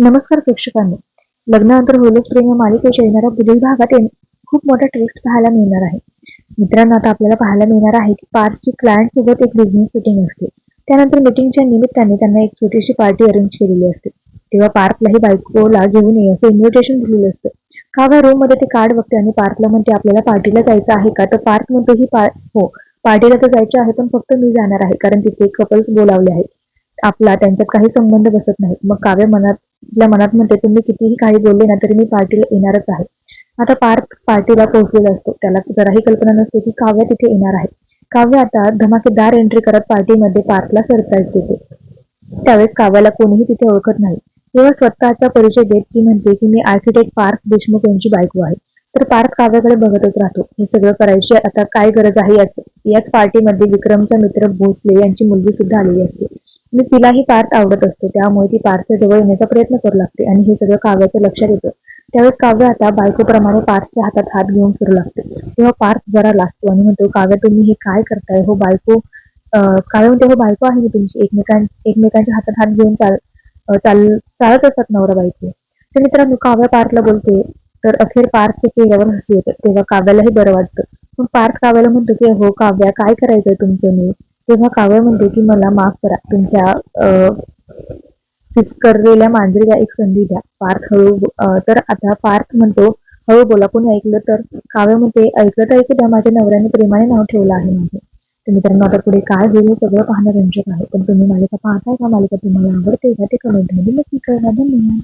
नमस्कार प्रेक्षकांनो. लग्नानंतर होलो प्रेम या मालिकेच्या येणाऱ्या पुढील भागात खूप मोठा ट्विस्ट पाहायला मिळणार आहे. मित्रांनो आता आपल्याला पाहायला मिळणार आहे की पार्थची क्लायंट सोबत एक बिझनेस मीटिंग असते. त्यानंतर मीटिंगच्या निमित्ताने त्यांना एक छोटीशी पार्टी अरेंज केलेली असते. तेव्हा पार्थलाही बायकोला घेऊन ये असं इन्व्हिटेशन दिलेलं असतं. काव्या रूममध्ये ते कार्ड बघते आणि पार्थला म्हणते आपल्याला पार्टीला जायचं आहे का? तर पार्थ म्हणतो ही पा हो पार्टीला तर जायचं आहे पण फक्त मी जाणार आहे कारण तिथे कपल्स बोलावले आहेत. आपला त्यांच्यात काही संबंध बसत नाही मग काव्य मनात आपल्या मनात म्हणते तुम्ही कितीही काही बोलले ना तरी मी पार्टीला येणारच आहे. आता पार्थ पार्टीला पोहोचलेला असतो. त्याला जराही कल्पना नसते की काव्य तिथे येणार आहे. काव्य आता धमाकेदार एंट्री करत पार्टीमध्ये पार्थला सरप्राईज देते. त्यावेळेस काव्याला कोणीही तिथे ओळखत नाही. तेव्हा स्वतःचा परिचय देत ती म्हणते की मी आर्किटेक्ट पार्थ देशमुख यांची बायको आहे. तर पार्थ काव्याकडे बघतच राहतो. हे सगळं करायची आता काय गरज आहे याच याच पार्टीमध्ये विक्रमचा मित्र भोसले यांची मुलगी सुद्धा आलेली असते. आणि तिलाही पार्थ आवडत असतो. त्यामुळे ती पार्थच्या जवळ येण्याचा प्रयत्न करू लागते आणि हे सगळं काव्याचं लक्षात येतं. त्यावेळेस काव्य आता बायकोप्रमाणे पार्थच्या हातात हात घेऊन फिरू लागते. तेव्हा पार्थ जरा लागतो आणि म्हणतो काव्य तुम्ही हे काय करताय? हो बायको काय काव्य म्हणते? हो बायको आहे तुमची. एकमेकां एकमेकांच्या हातात हात घेऊन चाल चाल चालत असतात नवरा बायको. तर मित्रांनो काव्य पार्थला बोलते. तर अखेर पार्थच्या चेहऱ्यावर हसू येतं. तेव्हा काव्यालाही बरं वाटतं. पण पार्थ काव्याला म्हणतो की हो काव्या काय करायचंय तुमचं? मी तेव्हा काव्य म्हणते की मला माफ करा. तुमच्या फिसकरलेल्या मांजरीला एक संधी द्या. पार्थ हळू तर आता पार्थ म्हणतो हळू बोला. कोणी ऐकलं तर? काव्य म्हणते ऐकलं तर ऐकू द्या. माझ्या नवऱ्याने प्रेमाने नाव ठेवलं आहे माझं. तर मित्रांनो आता पुढे काय होईल हे सगळं पाहणं रंजक आहे. पण तुम्ही मालिका पाहताय का? मालिका तुम्हाला आवडते का? ते कमेंटमध्ये नक्की कळवा. धन्यवाद.